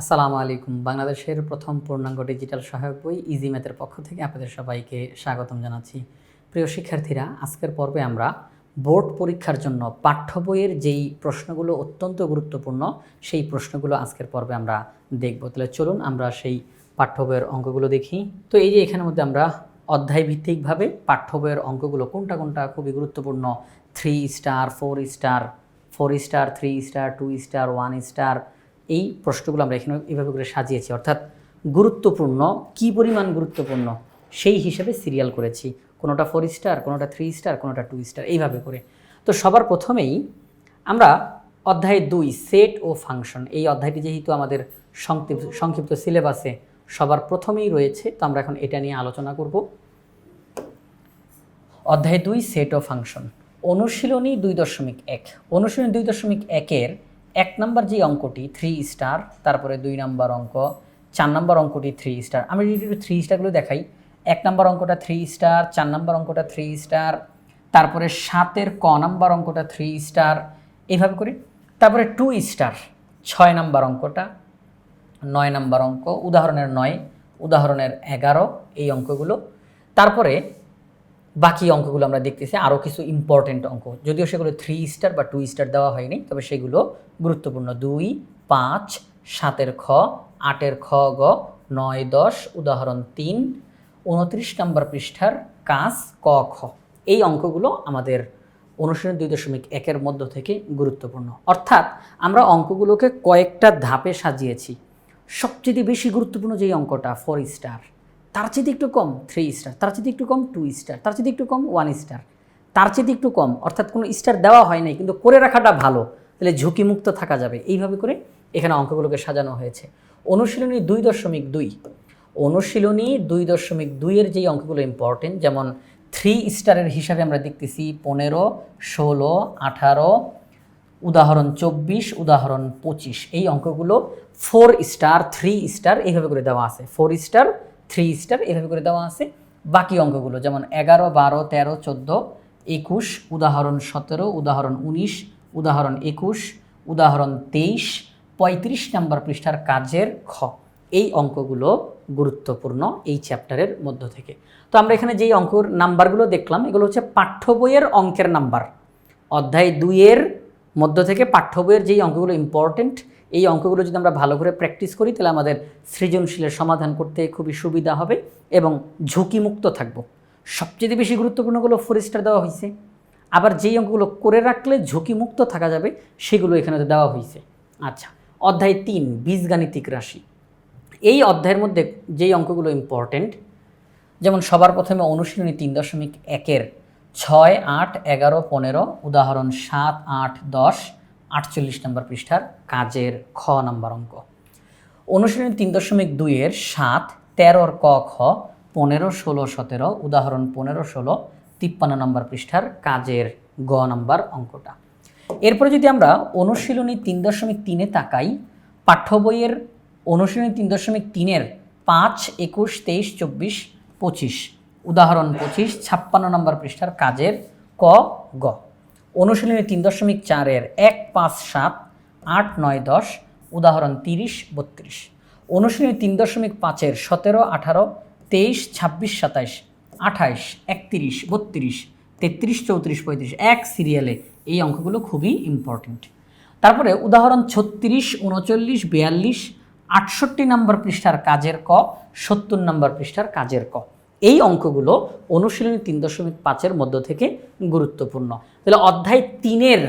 আসসালামু আলাইকুম। বাংলাদেশের প্রথম পূর্ণাঙ্গ ডিজিটাল সহায়ক বই ইজি ম্যাথের পক্ষ থেকে আপনাদের সবাইকে স্বাগতম জানাচ্ছি। প্রিয় শিক্ষার্থীরা, আজকের পর্বে আমরা বোর্ড পরীক্ষার জন্য পাঠ্য বইয়ের যেই প্রশ্নগুলো অত্যন্ত গুরুত্বপূর্ণ, সেই প্রশ্নগুলো আজকের পর্বে আমরা দেখব। তাহলে চলুন আমরা সেই পাঠ্য বইয়ের অঙ্কগুলো দেখি। তো এই যে এখানের মধ্যে আমরা অধ্যায় ভিত্তিকভাবে পাঠ্য বইয়ের অঙ্কগুলো, কোনটা কোনটা খুবই গুরুত্বপূর্ণ? Three star four star four star three star two star one star এই প্রশ্নগুলো আমরা এখানে এভাবে করে সাজিয়েছি। অর্থাৎ গুরুত্বপূর্ণ, কি পরিমাণ গুরুত্বপূর্ণ সেই হিসেবে সিরিয়াল করেছি। কোনোটা ফোর স্টার কোনোটা থ্রি স্টার কোনোটা টু স্টার এইভাবে করে। তো সবার প্রথমেই আমরা অধ্যায় দুই সেট ও ফাংশন এই অধ্যায়টি যেহেতু আমাদের সংক্ষিপ্ত সংক্ষিপ্ত সিলেবাসে সবার প্রথমেই রয়েছে, তো আমরা এখন এটা নিয়ে আলোচনা করব। অধ্যায় দুই সেট ও ফাংশন অনুশীলনী দুই দশমিক এক। অনুশীলনী দুই দশমিক একের এক নম্বর যে অঙ্কটি থ্রি স্টার তারপরে দুই নম্বর অঙ্ক, চার নম্বর অঙ্কটি থ্রি স্টার আমি যদি একটু থ্রি স্টারগুলো দেখাই, এক নম্বর অঙ্কটা থ্রি স্টার চার নম্বর অঙ্কটা থ্রি স্টার তারপরে সাতের ক নম্বর অঙ্কটা থ্রি স্টার এইভাবে করি। তারপরে টু স্টার ছয় নম্বর অঙ্কটা, নয় নম্বর অঙ্ক, উদাহরণের নয়, উদাহরণের এগারো, এই অঙ্কগুলো। তারপরে বাকি অঙ্কগুলো আমরা দেখতেছি আরও কিছু ইম্পর্টেন্ট অঙ্ক। যদিও সেগুলো থ্রি স্টার বা টু স্টার দেওয়া হয়নি, তবে সেগুলো গুরুত্বপূর্ণ। দুই, পাঁচ, সাতের খ, আটের খ গ, নয়, দশ, উদাহরণ তিন, উনত্রিশ নম্বর পৃষ্ঠার কাজ ক, খ। এই অঙ্কগুলো আমাদের অনুশীলন দুই দশমিক একের মধ্য থেকে গুরুত্বপূর্ণ। অর্থাৎ আমরা অঙ্কগুলোকে কয়েকটা ধাপে সাজিয়েছি। সবচেয়ে বেশি গুরুত্বপূর্ণ যেই অঙ্কটা ফোর স্টার তার চেয়ে একটু কম থ্রি স্টার তার চেয়ে একটু কম টু স্টার তার চেয়ে একটু কম ওয়ান স্টার তার চেয়ে একটু কম, অর্থাৎ কোনো স্টার দেওয়া হয় নাই, কিন্তু করে রাখাটা ভালো, তাহলে ঝুঁকিমুক্ত থাকা যাবে। এইভাবে করে এখানে অঙ্কগুলোকে সাজানো হয়েছে। অনুশীলনী দুই দশমিক দুই, অনুশীলনী দুই দশমিক দুইয়ের যেই অঙ্কগুলো ইম্পর্টেন্ট যেমন থ্রি স্টারের হিসাবে আমরা দেখতেছি পনেরো, ষোলো, আঠারো, উদাহরণ চব্বিশ, উদাহরণ পঁচিশ, এই অঙ্কগুলো ফোর স্টার থ্রি স্টার এইভাবে করে দেওয়া আছে। ফোর স্টার থ্রি স্টার এভাবে করে দেওয়া আছে। বাকি অঙ্কগুলো যেমন এগারো, বারো, তেরো, চোদ্দ, একুশ, উদাহরণ সতেরো, উদাহরণ উনিশ, উদাহরণ একুশ, উদাহরণ তেইশ, পঁয়ত্রিশ নম্বর পৃষ্ঠার কাজের খ। এই অঙ্কগুলো গুরুত্বপূর্ণ এই চ্যাপ্টারের মধ্য থেকে। তো আমরা এখানে যেই অঙ্কর নাম্বারগুলো দেখলাম, এগুলো হচ্ছে পাঠ্য বইয়ের অঙ্কের নাম্বার। অধ্যায় দুইয়ের মধ্য থেকে পাঠ্য বইয়ের যেই অঙ্কগুলো ইম্পর্টেন্ট এই অঙ্কগুলো যদি আমরা ভালো করে প্র্যাকটিস করি, তাহলে আমাদের সৃজনশীলের সমাধান করতে খুবই সুবিধা হবে এবং ঝুঁকিমুক্ত থাকব। সবচেয়ে বেশি গুরুত্বপূর্ণগুলো ফোর স্টার দেওয়া হয়েছে। আবার যেই অঙ্কগুলো করে রাখলে ঝুঁকিমুক্ত থাকা যাবে, সেগুলো এখানে দেওয়া হয়েছে। আচ্ছা অধ্যায় তিন, বীজগাণিতিক রাশি। এই অধ্যায়ের মধ্যে যেই অঙ্কগুলো ইম্পর্টেন্ট যেমন সবার প্রথমে অনুশীলনী তিন দশমিক একের ছয়, আট, এগারো, পনেরো, উদাহরণ সাত, আট, দশ আটচল্লিশ নম্বর পৃষ্ঠার কাজের খ নম্বর অঙ্ক। অনুশীলনী তিন দশমিক দুইয়ের সাত, তেরোর ক, খ, পনেরো, ষোলো, সতেরো, উদাহরণ পনেরো, ষোলো, তিপ্পান্ন নম্বর পৃষ্ঠার কাজের গ নম্বর অঙ্কটা। এরপরে যদি আমরা অনুশীলনী তিন দশমিক তিনে তাকাই, পাঠ্য বইয়ের অনুশীলনী তিন দশমিক তিনের পাঁচ, একুশ, তেইশ, চব্বিশ, পঁচিশ, উদাহরণ পঁচিশ, ছাপ্পান্ন নম্বর পৃষ্ঠার কাজের ক, গ। অনুশীলনী তিন দশমিক চারের এক পাঁচ সাত আট নয় দশ, উদাহরণ তিরিশ, বত্রিশ। অনুশীলনী তিন দশমিক পাঁচের সতেরো, আঠারো, তেইশ, ছাব্বিশ, সাতাইশ, আঠাইশ, একত্রিশ, বত্রিশ, তেত্রিশ, চৌত্রিশ, পঁয়ত্রিশ, এক সিরিয়ালে এই অঙ্কগুলো খুবই ইম্পর্ট্যান্ট তারপরে উদাহরণ ছত্রিশ, উনচল্লিশ, বিয়াল্লিশ, আটষট্টি নম্বর পৃষ্ঠার কাজের ক, সত্তর নম্বর পৃষ্ঠার কাজের ক। এই অঙ্কগুলো অনুশীলনী তিন দশমিক পাঁচের মধ্য থেকে গুরুত্বপূর্ণ। তাহলে অধ্যায় তিনের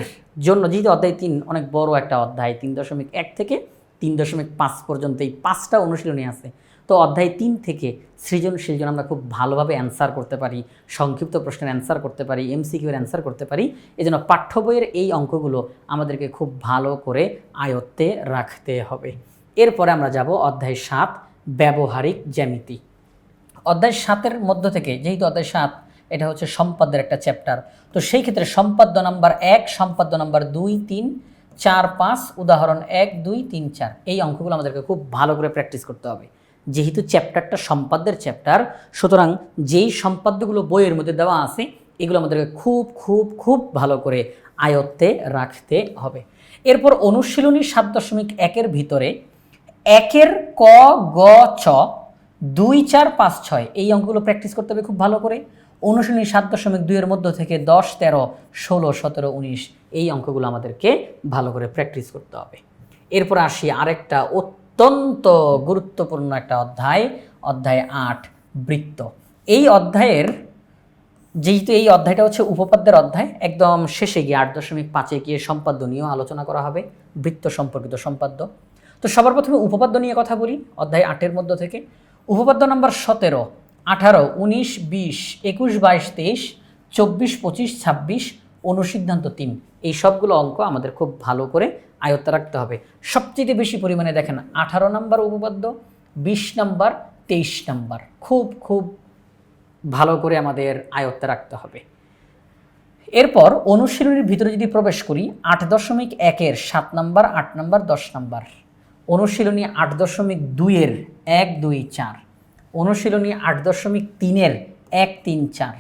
জন্য, যেহেতু অধ্যায় তিন অনেক বড় একটা অধ্যায়, তিন দশমিক এক থেকে তিন দশমিক পাঁচ পর্যন্ত এই পাঁচটা অনুশীলনী আছে, তো অধ্যায় তিন থেকে সৃজনশীল যেন আমরা খুব ভালোভাবে অ্যান্সার করতে পারি, সংক্ষিপ্ত প্রশ্নের অ্যান্সার করতে পারি এমসিকিউর অ্যান্সার করতে পারি, এজন্য পাঠ্য বইয়ের এই অঙ্কগুলো আমাদেরকে খুব ভালো করে আয়ত্তে রাখতে হবে। এরপরে আমরা যাব অধ্যায় সাত, ব্যবহারিক জ্যামিতি। অধ্যায় সাতের মধ্য থেকে, যেহেতু অধ্যায় সাত, এটা হচ্ছে সম্পাদ্যের একটা চ্যাপ্টার তো সেই ক্ষেত্রে সম্পাদ্য নাম্বার এক, সম্পাদ্য নাম্বার দুই, তিন, চার, পাঁচ, উদাহরণ এক, দুই, তিন, চার। এই অঙ্কগুলো আমাদেরকে খুব ভালো করে প্র্যাকটিস করতে হবে। যেহেতু চ্যাপ্টারটা সম্পাদ্যের চ্যাপ্টার সুতরাং যেই সম্পাদ্যগুলো বইয়ের মধ্যে দেওয়া আছে, এগুলো আমাদেরকে খুব খুব খুব ভালো করে আয়ত্তে রাখতে হবে। এরপর অনুশীলনী সাত দশমিক একের ভিতরে একের ক, গ, চ দুই, চার, পাঁচ, ছয়, এই অঙ্কগুলো প্র্যাকটিস করতে হবে খুব ভালো করে। অনুশীলনী সাত দশমিক দুইয়ের মধ্য থেকে দশ, তেরো, ষোলো, সতেরো, উনিশ, এই অঙ্কগুলো আমাদেরকে ভালো করে প্র্যাকটিস করতে হবে। এরপর আসি আরেকটা অত্যন্ত গুরুত্বপূর্ণ একটা অধ্যায় অধ্যায় আট, বৃত্ত। এই অধ্যায়ের, যেহেতু এই অধ্যায়টা হচ্ছে উপপাদ্যের অধ্যায়, একদম শেষে গিয়ে আট দশমিক পাঁচে গিয়ে সম্পাদ্য নিয়েও আলোচনা করা হবে, বৃত্ত সম্পর্কিত সম্পাদ্য। তো সবার প্রথমে উপপাদ্য নিয়ে কথা বলি, অধ্যায় আটের মধ্য থেকে। উপপাদ্য নাম্বার সতেরো, আঠারো, উনিশ, বিশ, একুশ, বাইশ, তেইশ, চব্বিশ, পঁচিশ, ছাব্বিশ, অনুসিদ্ধান্ত তিন। এই সবগুলো অঙ্ক আমাদের খুব ভালো করে আয়ত্ত রাখতে হবে। সবচেয়ে বেশি পরিমাণে দেখেন, আঠারো নাম্বার উপপাদ্য, বিশ নাম্বার, তেইশ নাম্বার। খুব খুব ভালো করে আমাদের আয়ত্তে রাখতে হবে। এরপর অনুশীলনীর ভিতরে যদি প্রবেশ করি, আট দশমিক একের সাত নাম্বার, আট নাম্বার, দশ নাম্বার। অনুশীলনী আট দশমিক দুইয়ের এক দুই চার। অনুশীলনী আট দশমিক তিনের এক তিন চার।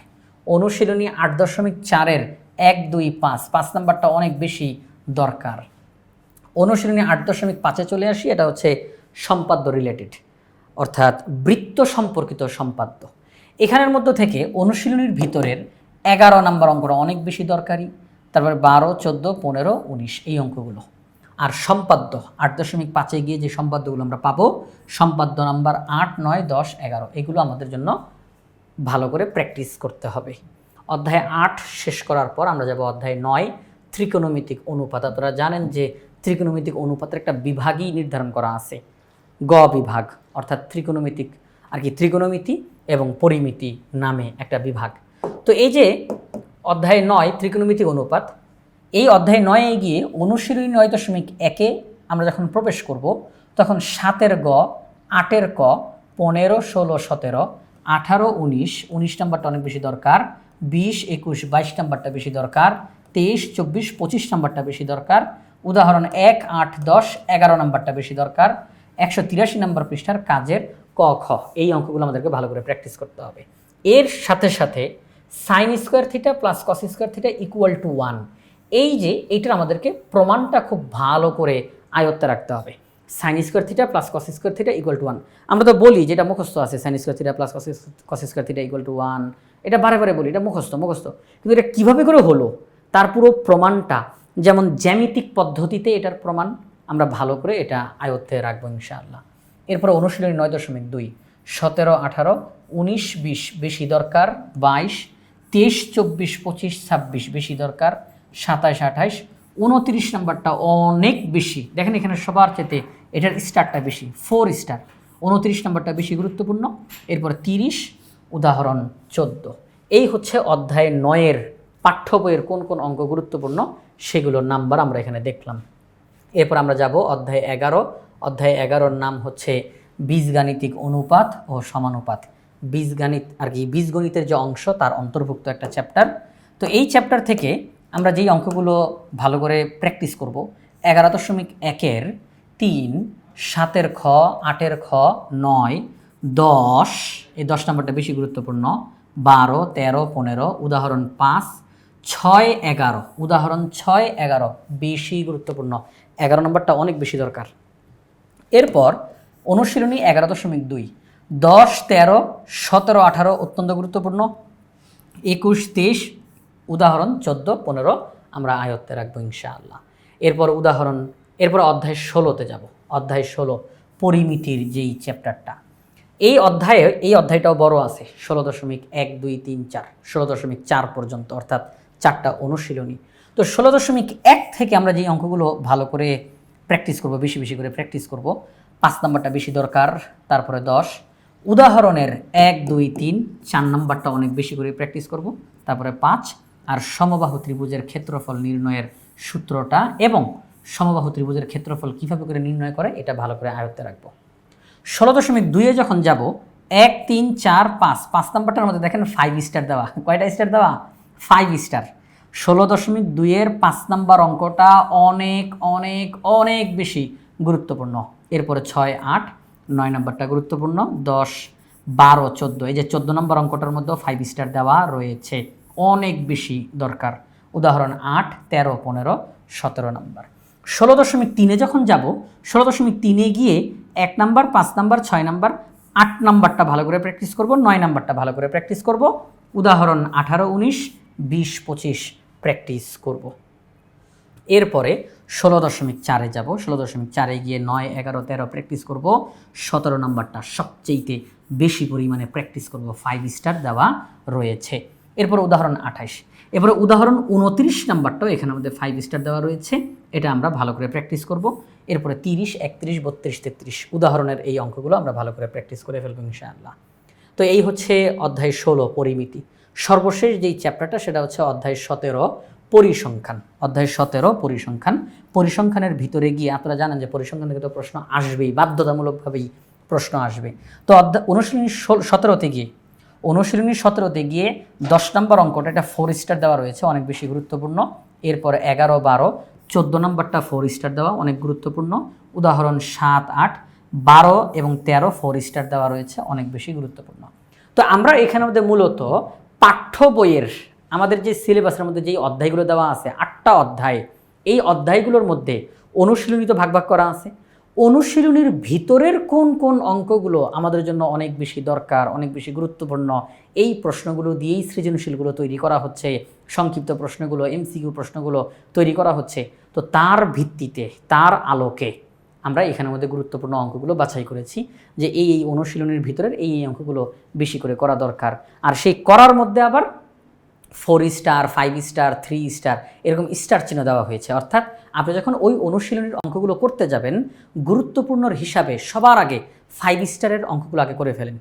অনুশীলনী আট দশমিক চারের এক দুই পাঁচ। পাঁচ নাম্বারটা অনেক বেশি দরকার। অনুশীলনী আট দশমিক পাঁচে চলে আসি, এটা হচ্ছে সম্পাদ্য রিলেটেড অর্থাৎ বৃত্ত সম্পর্কিত সম্পাদ্য। এখানের মধ্য থেকে অনুশীলনীর ভিতরের এগারো নাম্বার অঙ্কটা অনেক বেশি দরকারি। তারপরে বারো, চোদ্দ, পনেরো, উনিশ, এই অঙ্কগুলো। আর সম্পাদ্য, আট দশমিক পাঁচে গিয়ে যে সম্পাদ্যগুলো আমরা পাবো, সম্পাদ্য নাম্বার আট, নয়, দশ, এগারো, এগুলো আমাদের জন্য ভালো করে প্র্যাকটিস করতে হবে। অধ্যায় আট শেষ করার পর আমরা যাব অধ্যায় নয়, ত্রিকোণমিতিক অনুপাত। আপনারা জানেন যে ত্রিকোণমিতিক অনুপাতের একটা বিভাগই নির্ধারণ করা আছে। গ বিভাগ, অর্থাৎ ত্রিকোণমিতিক, আর কি ত্রিকোণমিতি এবং পরিমিতি নামে একটা বিভাগ। তো এই যে অধ্যায় নয়, ত্রিকোণমিতিক অনুপাত এই অধ্যায় নয়ে গিয়ে অনুশীলনী নয় দশমিক একে আমরা যখন প্রবেশ করব, তখন সাতের গ, আটের ক, পনেরো, ষোলো, সতেরো, আঠারো, উনিশ উনিশ নাম্বারটা অনেক বেশি দরকার, বিশ, একুশ, বাইশ নাম্বারটা বেশি দরকার, তেইশ, চব্বিশ, পঁচিশ নাম্বারটা বেশি দরকার, উদাহরণ এক, আট, দশ, এগারো নাম্বারটা বেশি দরকার, একশো তিরাশি নম্বর পৃষ্ঠার কাজের ক, খ, এই অঙ্কগুলো আমাদেরকে ভালো করে প্র্যাকটিস করতে হবে। এর সাথে সাথে sine square theta plus cos square theta equal to one এই যে এইটার আমাদেরকে প্রমাণটা খুব ভালো করে আয়ত্তে রাখতে হবে। Sine square theta plus cos square theta equal to one আমরা তো বলি যেটা মুখস্থ আছে sine square theta plus cos square theta equal to one এটা বারে বারে বলি, এটা মুখস্থ মুখস্থ। কিন্তু এটা কীভাবে করে হলো? তার পুরো প্রমাণটা, যেমন জ্যামিতিক পদ্ধতিতে এটার প্রমাণ, আমরা ভালো করে এটা আয়ত্তে রাখব ইনশাআল্লাহ। এরপর অনুশীলনী নয় দশমিক দুই। সতেরো, আঠারো, উনিশ, বিশ, বেশি দরকার, বাইশ, তেইশ, চব্বিশ, পঁচিশ, ছাব্বিশ, বেশি দরকার সাতাশ আঠাইশ, উনত্রিশ নাম্বারটা অনেক বেশি। দেখেন এখানে সবার চেতে এটার স্টারটা বেশি ফোর স্টার উনত্রিশ নাম্বারটা বেশি গুরুত্বপূর্ণ, এরপর তিরিশ, উদাহরণ চোদ্দ। এই হচ্ছে অধ্যায় নয়ের পাঠ্য বইয়ের কোন কোন অঙ্ক গুরুত্বপূর্ণ, সেগুলোর নাম্বার আমরা এখানে দেখলাম। এরপর আমরা যাব অধ্যায় এগারো। অধ্যায় এগারোর নাম হচ্ছে বীজগাণিতিক অনুপাত ও সমানুপাত। বীজগাণিত আর কি বীজগণিতের যে অংশ, তার অন্তর্ভুক্ত একটা চ্যাপ্টার তো এই চ্যাপ্টার থেকে আমরা যেই অঙ্কগুলো ভালো করে প্র্যাকটিস করব, এগারো দশমিক একের তিন, সাতের খ, আটের খ, নয়, দশ, এই দশ নম্বরটা বেশি গুরুত্বপূর্ণ, বারো, তেরো, পনেরো, উদাহরণ পাঁচ, ছয়, এগারো, উদাহরণ ছয়, এগারো, বেশি গুরুত্বপূর্ণ, এগারো নম্বরটা অনেক বেশি দরকার। এরপর অনুশীলনী এগারো দশমিক দুই, দশ, তেরো, সতেরো, আঠারো অত্যন্ত গুরুত্বপূর্ণ, একুশ, তেইশ উদাহরণ চোদ্দ, পনেরো আমরা আয়ত্তে রাখব ইনশাআল্লাহ। এরপর উদাহরণ, এরপর অধ্যায় ষোলোতে যাব। অধ্যায় ষোলো, পরিমিতির যেই চ্যাপ্টারটা। এই অধ্যায়ে, এই অধ্যায়টাও বড় আছে, ষোলো দশমিক এক, দুই, তিন, চার, ষোলো দশমিক চার পর্যন্ত, অর্থাৎ চারটা অনুশীলনী। তো ষোলো দশমিক এক থেকে আমরা যেই অঙ্কগুলো ভালো করে প্র্যাকটিস করব, বেশি বেশি করে প্র্যাকটিস করব, পাঁচ নাম্বারটা বেশি দরকার, তারপরে দশ। উদাহরণের এক, দুই, তিন, চার নাম্বারটা অনেক বেশি করে প্র্যাকটিস করব, তারপরে পাঁচ। আর সমবাহু ত্রিভুজের ক্ষেত্রফল নির্ণয়ের সূত্রটা এবং সমবাহু ত্রিভুজের ক্ষেত্রফল কীভাবে করে নির্ণয় করে, এটা ভালো করে আয়ত্তে রাখব। ষোলো দশমিক দুইয়ে যখন যাব, এক, তিন, চার, পাঁচ পাঁচ নাম্বারটার মধ্যে দেখেন ফাইভ স্টার দেওয়া। কয়টা স্টার দেওয়া? ফাইভ স্টার ষোলো দশমিক দুইয়ের পাঁচ নাম্বার অঙ্কটা অনেক অনেক অনেক বেশি গুরুত্বপূর্ণ। এরপরে ছয়, আট, নয় নাম্বারটা গুরুত্বপূর্ণ। দশ, বারো, চোদ্দ, এই যে চোদ্দ নম্বর অঙ্কটার মধ্যেও ফাইভ স্টার দেওয়া রয়েছে। অনেক বেশি দরকার। উদাহরণ আট, তেরো, পনেরো, সতেরো নম্বর। ষোলো দশমিক তিনে যখন যাব, ষোলো দশমিক তিনে গিয়ে এক নাম্বার, পাঁচ নাম্বার, ছয় নাম্বার, আট নাম্বারটা ভালো করে প্র্যাকটিস করব, নয় নাম্বারটা ভালো করে প্র্যাকটিস করব। উদাহরণ আঠারো, উনিশ, বিশ, পঁচিশ প্র্যাকটিস করব। এরপরে ষোলো দশমিক চারে যাব, ষোলো দশমিক চারে গিয়ে নয়, এগারো, তেরো প্র্যাকটিস করব। সতেরো নাম্বারটা সবচেয়েতে বেশি পরিমাণে প্র্যাকটিস করব ফাইভ স্টার দেওয়া রয়েছে। এরপর উদাহরণ আঠাইশ এরপরে উদাহরণ উনত্রিশ নাম্বারটাও এখানে আমাদের ফাইভ স্টার দেওয়া রয়েছে। এটা আমরা ভালো করে প্র্যাকটিস করব। এরপরে তিরিশ, একত্রিশ, বত্রিশ, তেত্রিশ উদাহরণের এই অঙ্কগুলো আমরা ভালো করে প্র্যাকটিস করে ফেলব ইনশাআল্লাহ। তো এই হচ্ছে অধ্যায় ষোলো, পরিমিতি। সর্বশেষ যেই চ্যাপ্টারটা সেটা হচ্ছে অধ্যায় সতেরো, পরিসংখ্যান। অধ্যায় সতেরো, পরিসংখ্যান। পরিসংখ্যানের ভিতরে গিয়ে আপনারা জানেন যে পরিসংখ্যান থেকে তো প্রশ্ন আসবেই, বাধ্যতামূলকভাবেই প্রশ্ন আসবে। তো অধ্যায়, অনুশীলনী সতেরোতে গিয়ে অনুশীলনী সতেরোতে গিয়ে দশ নম্বর অঙ্কটা একটা ফোর স্টার দেওয়া রয়েছে, অনেক বেশি গুরুত্বপূর্ণ। এরপর এগারো, বারো, চোদ্দ নম্বরটা ফোর স্টার দেওয়া অনেক গুরুত্বপূর্ণ। উদাহরণ সাত, আট, বারো এবং তেরো ফোর স্টার দেওয়া রয়েছে, অনেক বেশি গুরুত্বপূর্ণ। তো আমরা এখানে মধ্যে মূলত পাঠ্য বইয়ের আমাদের যে সিলেবাসের মধ্যে যেই অধ্যায়গুলো দেওয়া আছে, আটটা অধ্যায়, এই অধ্যায়গুলোর মধ্যে অনুশীলনী তো ভাগ ভাগ করা আছে। অনুশীলনীর ভিতরের কোন কোন অঙ্কগুলো আমাদের জন্য অনেক বেশি দরকার, অনেক বেশি গুরুত্বপূর্ণ, এই প্রশ্নগুলো দিয়েই সৃজনশীলগুলো তৈরি করা হচ্ছে, সংক্ষিপ্ত প্রশ্নগুলো এমসিকিউ প্রশ্নগুলো তৈরি করা হচ্ছে। তো তার ভিত্তিতে, তার আলোকে আমরা এখানের মধ্যে গুরুত্বপূর্ণ অঙ্কগুলো বাছাই করেছি যে এই এই অনুশীলনীর ভিতরের এই এই অঙ্কগুলো বেশি করে করা দরকার। আর সেই করার মধ্যে আবার four star five star three star এরকম স্টার চিহ্ন দেওয়া হয়েছে। অর্থাৎ আপনি যখন ওই অনুশীলনীর অঙ্কগুলো করতে যাবেন গুরুত্বপূর্ণর হিসাবে সবার আগে ফাইভ স্টারের অঙ্কগুলো আগে করে ফেলেন।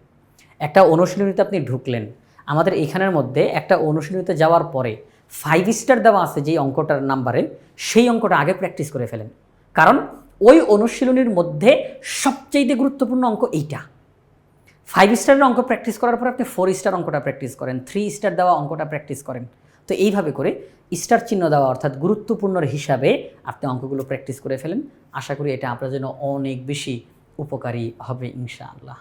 একটা অনুশীলনীতে আপনি ঢুকলেন, আমাদের এখানের মধ্যে একটা অনুশীলনীতে যাওয়ার পরে ফাইভ স্টার দেওয়া আছে যেই অঙ্কটার নাম্বারে, সেই অঙ্কটা আগে প্র্যাকটিস করে ফেলেন। কারণ ওই অনুশীলনীর মধ্যে সবচেয়ে গুরুত্বপূর্ণ অঙ্ক এইটা। ফাইভ স্টারের অঙ্ক প্র্যাকটিস করার পর আপনি ফোর স্টার অঙ্কটা প্র্যাকটিস করেন থ্রি স্টার দেওয়া অঙ্কটা প্র্যাকটিস করেন। তো এইভাবে করে স্টার চিহ্ন দেওয়া অর্থাৎ গুরুত্বপূর্ণর হিসাবে আপনি অঙ্কগুলো প্র্যাকটিস করে ফেলেন। আশা করি এটা আপনার জন্য অনেক বেশি উপকারী হবে ইনশাআল্লাহ।